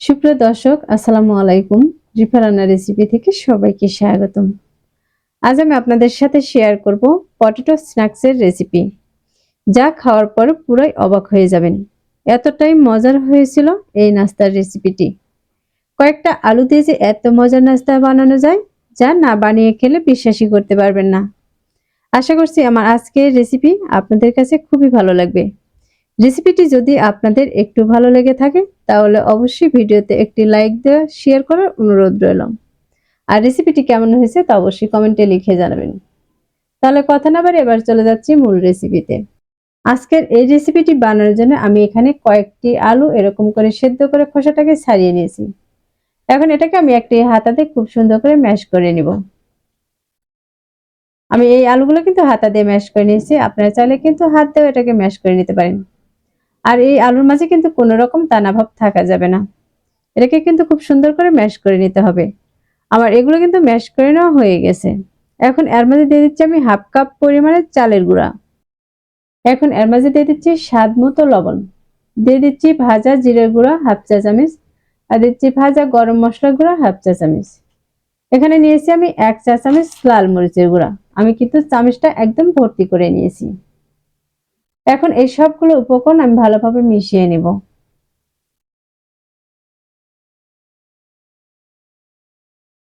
সুপ্রিয় দর্শক, আসসালামু আলাইকুম। রিফারানা রেসিপি থেকে সবাইকে স্বাগতম। আজ আমি আপনাদের সাথে শেয়ার করব পটেটো স্ন্যাক্সের রেসিপি যা খাওয়ার পর পুরোই অবাক হয়ে যাবেন। এতটাই মজার হয়েছিল এই নাস্তার রেসিপিটি কয়েকটা আলু দিয়ে যে এত মজার নাস্তা বানানো যায়, যা না বানিয়ে খেলে বিশ্বাসই করতে পারবেন না। আশা করছি আমার আজকের রেসিপি আপনাদের কাছে খুবই ভালো লাগবে। রেসিপিটি যদি আপনাদের একটু ভালো লেগে থাকে, তাহলে অবশ্যই ভিডিওতে একটি লাইক দেওয়া, শেয়ার করার অনুরোধ রইল। আর রেসিপিটি কেমন হয়েছে তা অবশ্যই কমেন্টে লিখে জানাবেন। তাহলে কথা না বাড়ি এবার চলে যাচ্ছি মূল রেসিপিতে। আজকের এই রেসিপিটি বানানোর জন্য আমি এখানে কয়েকটি আলু এরকম করে সেদ্ধ করে খোসাটাকে ছাড়িয়ে নিয়েছি। এখন এটাকে আমি একটি হাতাতে খুব সুন্দর করে ম্যাশ করে নিব। আমি এই আলুগুলো কিন্তু হাতা দিয়ে ম্যাশ করে নিয়েছি, আপনারা চাইলে কিন্তু হাত দিয়ে এটাকে ম্যাশ করে নিতে পারেন। আর এই আলুর মাঝে কিন্তু কোনো রকম দানা ভাব থাকা যাবে না। এটাকে কিন্তু খুব সুন্দর করে ম্যাশ করে নিতে হবে। আমার এগুলো কিন্তু ম্যাশ করে নেওয়া হয়ে গেছে। এখন এর মাঝে দিয়ে দিচ্ছি আমি হাফ কাপ পরিমাণের চালের গুঁড়া। এখন এর মাঝে দিয়ে দিচ্ছি স্বাদ মতো লবণ। দিয়ে দিচ্ছি ভাজা জিরের গুঁড়া হাফ চা চামচ আর দিচ্ছি ভাজা গরম মশলা গুঁড়া হাফ চা চামচ। এখানে নিয়েছি আমি এক চা চামচ লাল মরিচের গুঁড়া। আমি কিন্তু চামচটা একদম ভর্তি করে নিয়েছি। এখন এই সবগুলো উপকরণ আমি ভালোভাবে মিশিয়ে নিব।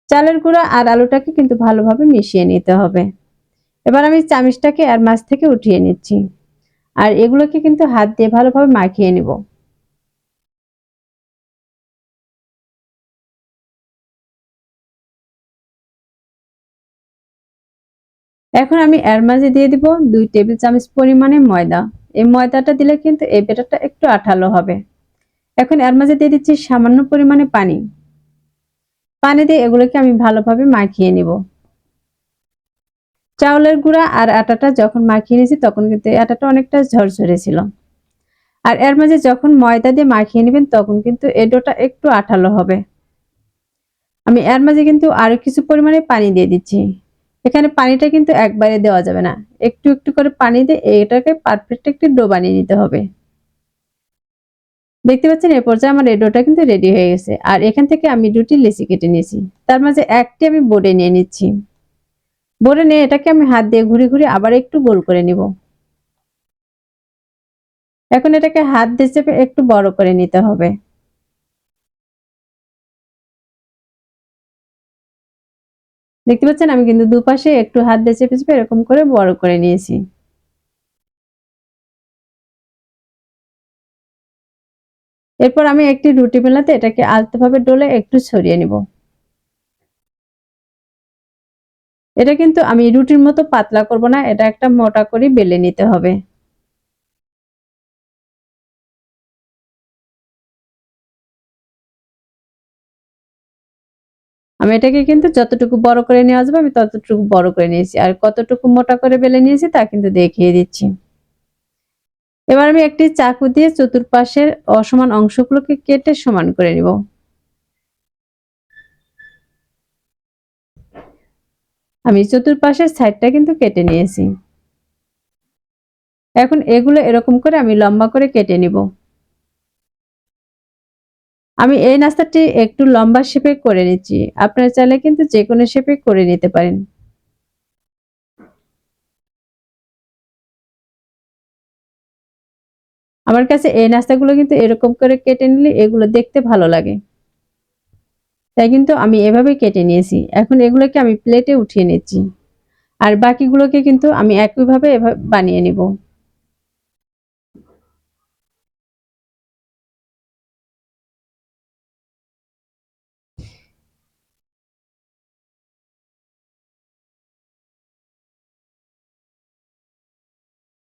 চালের গুঁড়া আর আলুটাকে কিন্তু ভালোভাবে মিশিয়ে নিতে হবে। এবার আমি চামিচটাকে আর মাছ থেকে উঠিয়ে নিচ্ছি। আর এগুলোকে কিন্তু হাত দিয়ে ভালোভাবে মাখিয়ে নিব। এখন আমি এর মাঝে দিয়ে দিব দুই টেবিল চামচ পরিমাণে ময়দা। এই ময়দাটা দিলে কিন্তু এই বেটারটা একটু আঠালো হবে। এখন এর মাঝে দিয়ে দিচ্ছি সামান্য পরিমাণে পানি। পানি দিয়ে এগুলোকে আমি ভালোভাবে মাখিয়ে নিব। চাউলের গুঁড়া আর আটাটা যখন মাখিয়ে নিয়েছি তখন কিন্তু আটাটা অনেকটা ঝরঝরে ছিল। আর এর মাঝে যখন ময়দা দিয়ে মাখিয়ে নেবেন তখন কিন্তু এই ডোটা একটু আঠালো হবে। আমি এর মাঝে কিন্তু আরও কিছু পরিমাণে পানি দিয়ে দিচ্ছি। এখানে পানিটা কিন্তু একবারে দেওয়া যাবে না। একটু একটু করে পানি দিয়ে এটাকে পারফেক্ট একটি ডো বানিয়ে নিতে হবে। দেখতে পাচ্ছেন, এ পর্যায়ে আমার এই ডোটা কিন্তু রেডি হয়ে গেছে। আর এখান থেকে আমি দুটি লেসি কেটে নিয়েছি। তার মাঝে একটি আমি বোর্ডে নিয়ে নিচ্ছি। বোর্ডে নিয়ে এটাকে আমি হাত দিয়ে ঘুরে ঘুরে আবার একটু গোল করে নিব। এখন এটাকে হাত দিয়ে চেপে একটু বড় করে নিতে হবে। দেখতে পাচ্ছেন, আমি কিন্তু দুপাশে একটু হাত দিয়ে চেপে চেপে এরকম করে বড় করে নিয়েছি। এরপর আমি একটি রুটি বেলাতে এটাকে আলতোভাবে ডলে একটু ছড়িয়ে নিব। এটা কিন্তু আমি রুটির মতো পাতলা করব না, এটা একটা মোটা করে বেলে নিতে হবে। আমি এটাকে কিন্তু যতটুকু বড় করে নেওয়া যাবে আমি ততটুকু বড় করে নিয়েছি। আর কতটুকু মোটা করে বেলে নিয়েছি, তা কিন্তু দেখিয়ে দিচ্ছি। এবার আমি একটি চাকু দিয়ে চতুর্পাশের অসমান অংশগুলোকে কেটে সমান করে নিব। আমি চতুর্পাশের সাইডটা কিন্তু কেটে নিয়েছি। এখন এগুলো এরকম করে আমি লম্বা করে কেটে নিব। আমি এই নাস্তাটি একটু লম্বা শেপে করে নিচ্ছি। আপনারা চাইলে কিন্তু যে কোনো শেপে করে নিতে পারেন। আমার কাছে এই নাস্তাগুলো কিন্তু এরকম করে কেটে নিলে এগুলো দেখতে ভালো লাগে। তাই কিন্তু আমি এভাবে কেটে নিয়েছি। এখন এগুলোকে আমি প্লেটে উঠিয়ে নিচ্ছি। আর বাকিগুলোকে কিন্তু আমি একইভাবে এভাবে বানিয়ে নিব।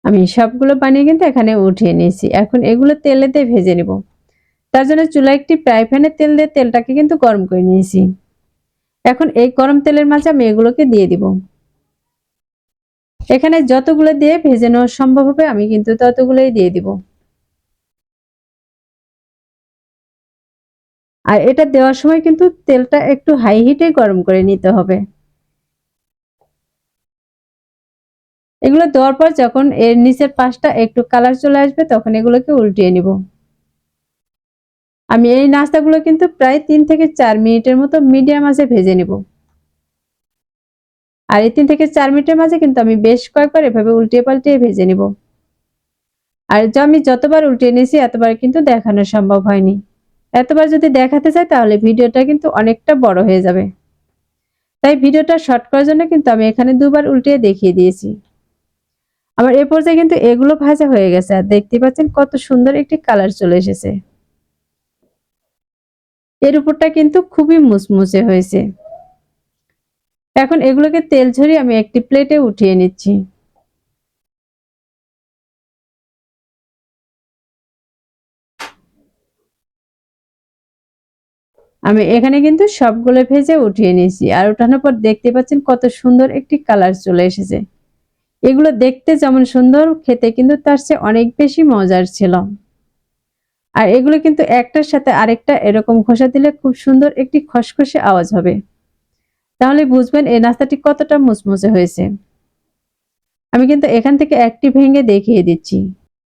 আমি সবগুলো বানিয়ে কিন্তু এখানে উঠিয়ে নিয়েছি। এখন এগুলো তেলেতে ভেজে নিব। তার জন্য চুলা একটি ফ্রাই প্যানে তেল দিয়ে তেলটাকে কিন্তু গরম করে নিয়েছি। এখন এই গরম তেলের মাঝে আমি এগুলোকে দিয়ে দিব। এখানে যতগুলো দিয়ে ভেজে নেওয়া সম্ভব হবে আমি কিন্তু ততগুলোই দিয়ে দিব। আর এটা দেওয়ার সময় কিন্তু তেলটা একটু হাই হিটে গরম করে নিতে হবে। এগুলো দেওয়ার পর যখন এর নিচের পাশটা একটু কালার চলে আসবে, তখন এগুলোকে উল্টিয়ে নিব। আমি এই নাস্তাগুলো কিন্তু প্রায় তিন থেকে চার মিনিটের মতো মিডিয়াম আঁচে ভেজে নিব। আর এই তিন থেকে চার মিনিটের মাঝে কিন্তু আমি বেশ কয়েকবার এভাবে উল্টিয়ে পাল্টিয়ে ভেজে নিব। আর আমি যতবার উল্টিয়ে নিয়েছি, এতবার কিন্তু দেখানো সম্ভব হয়নি। এতবার যদি দেখাতে চাই, তাহলে ভিডিওটা কিন্তু অনেকটা বড় হয়ে যাবে। তাই ভিডিওটা শর্ট করার জন্য কিন্তু আমি এখানে দুবার উল্টিয়ে দেখিয়ে দিয়েছি। আমার এ পর্যায়ে কিন্তু এগুলো ভাজা হয়ে গেছে আর দেখতে পাচ্ছেন কত সুন্দর একটি কালার চলে এসেছে। এর উপরটা কিন্তু খুবই মুচমুচে হয়েছে। এখন এগুলোকে তেল ঝরিয়ে আমি একটি প্লেটে উঠিয়ে নিচ্ছি। আমি এখানে কিন্তু সবগুলো ভেজে উঠিয়ে নিয়েছি আর উঠানোর পর দেখতে পাচ্ছেন কত সুন্দর একটি কালার চলে এসেছে। এগুলো দেখতে যেমন সুন্দর, খেতে কিন্তু তার চেয়ে অনেক বেশি মজার ছিল। আর এগুলো কিন্তু একটার সাথে আরেকটা এরকম ঘষা দিলে খুব সুন্দর একটি খসখসে আওয়াজ হবে। তাহলে বুঝবেন এই নাস্তাটি কতটা মুচমুচে হয়েছে। আমি কিন্তু এখান থেকে একটি ভেঙে দেখিয়ে দিচ্ছি।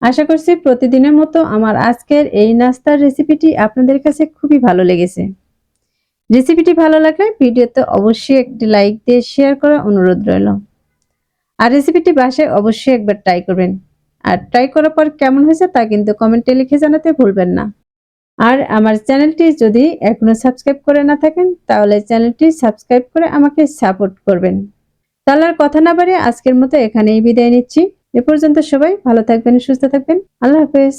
আশা করছি প্রতিদিনের মতো আমার আজকের এই নাস্তার রেসিপিটি আপনাদের কাছে খুবই ভালো লেগেছে। রেসিপিটি ভালো লাগলে ভিডিওতে অবশ্যই একটি লাইক দিয়ে শেয়ার করার অনুরোধ রইল। আর রেসিপিটি বাসায় অবশ্যই একবার ট্রাই করবেন। আর ট্রাই করার পর কেমন হয়েছে তা কিন্তু কমেন্টে লিখে জানাতে ভুলবেন না। আর আমার চ্যানেলটি যদি এখনও সাবস্ক্রাইব করে না থাকেন, তাহলে চ্যানেলটি সাবস্ক্রাইব করে আমাকে সাপোর্ট করবেন। তাহলে আর কথা না বাড়িয়ে আজকের মতো এখানেই বিদায় নিচ্ছি। এ পর্যন্ত সবাই ভালো থাকবেন, সুস্থ থাকবেন। আল্লাহ হাফেজ।